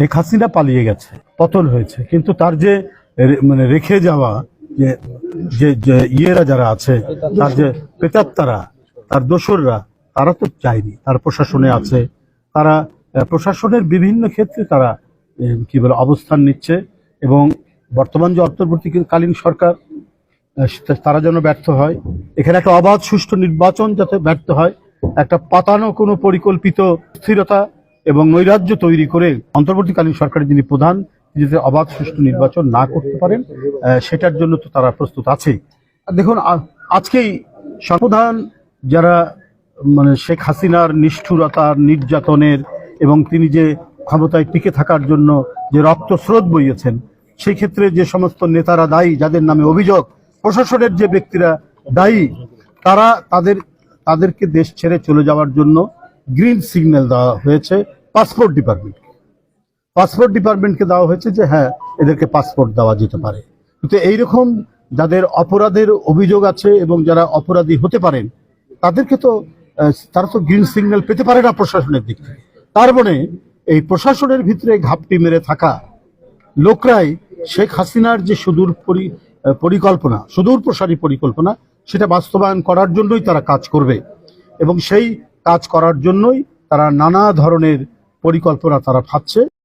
শেখ হাসিনা পালিয়ে গেছে, পতন হয়েছে। কিন্তু তার যে মানে রেখে যাওয়া যে যে ইয়েরা যারা আছে, তার যে প্রেতাত্মারা, তার দোসররা, তারা তো চায়নি তার প্রশাসনে আছে। তারা প্রশাসনের বিভিন্ন ক্ষেত্রে তারা কি বলে, অবস্থান নিচ্ছে এবং বর্তমান যে অন্তর্বর্তীকালীন সরকার তারা যেন ব্যর্থ হয়। এখানে একটা অবাধ সুষ্ঠু নির্বাচন যাতে ব্যর্থ হয়, একটা পাতানো কোনো পরিকল্পিত স্থিরতা এবং নৈরাজ্য তৈরি করে অন্তর্বর্তীকালীন সরকারের যিনি প্রধান যাতে অবাধ সুষ্ঠু নির্বাচন না করতে পারেন সেটার জন্য তো তারা প্রস্তুত আছে দেখুন আজকেই সংবিধান যারা মানে শেখ হাসিনার নিষ্ঠুরতার, নির্যাতনের এবং তিনি যে ক্ষমতায় টিকে থাকার জন্য যে রক্তস্রোত বইয়েছেন, সেই ক্ষেত্রে যে সমস্ত নেতারা দায়ী, যাদের নামে অভিযোগ, প্রশাসনের যে ব্যক্তিরা দায়ী, তারা তাদের, তাদেরকে দেশ ছেড়ে চলে যাওয়ার জন্য গ্রিন সিগন্যাল দেওয়া হয়েছে। Passport department. পাসপোর্ট ডিপার্টমেন্টকে দেওয়া হয়েছে যে হ্যাঁ এদেরকে পাসপোর্ট দেওয়া যেতে পারে। কিন্তু এইরকম যাদের অপরাধের অভিযোগ আছে এবং যারা অপরাধী হতে পারেন, তাদেরকে তো তারা তো গ্রিন সিগন্যাল পেতে পারে না প্রশাসনের দিক থেকে। তার মানে এই প্রশাসনের ভিতরে ঘাপটি মেরে থাকা লোকরাই শেখ হাসিনার যে সুদূর পরি- পরিকল্পনা, সুদূর প্রসারী পরিকল্পনা, সেটা বাস্তবায়ন করার জন্যই তারা কাজ করবে। এবং সেই কাজ করার জন্যই তারা নানা ধরনের পরিকল্পনা তারা ভাবছে।